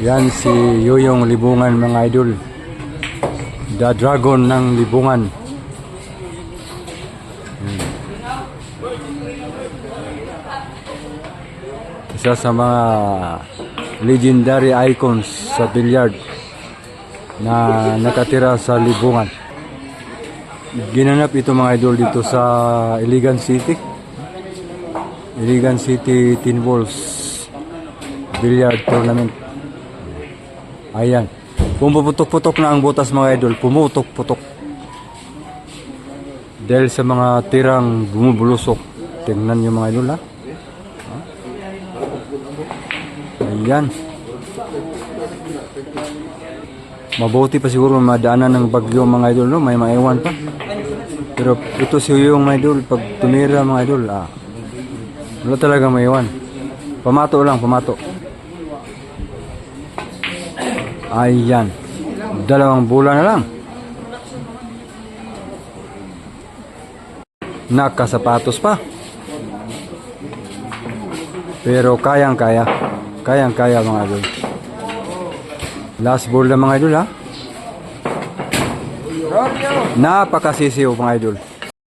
Yan si Yoyong Libungan mga idol. The Dragon ng Libungan. Hmm. Isa sa mga legendary icons sa billiard na nakatira sa Libungan. Ginanap ito mga idol dito sa Iligan City. Iligan City Tin Balls Billiard Tournament. Ayan. Pumuputok-putok na ang butas mga idol. Pumutok-putok. Dahil sa mga tirang bumubulusok. Tingnan nyo mga idol. Ha? Ayan. Mabuti pa siguro madaanan ng bagyo mga idol no. May maiwan pa. Pero ito si yung mga idol. Pag tumira mga idol. Ah, wala talaga maiwan. Pamato lang, pamato. Ayan. Dalawang bulan na lang. Nakasapatos pa. Pero kayang-kaya. Kayang-kaya mga idol. Last ball na mga idol ha. Napakasisiw mga idol.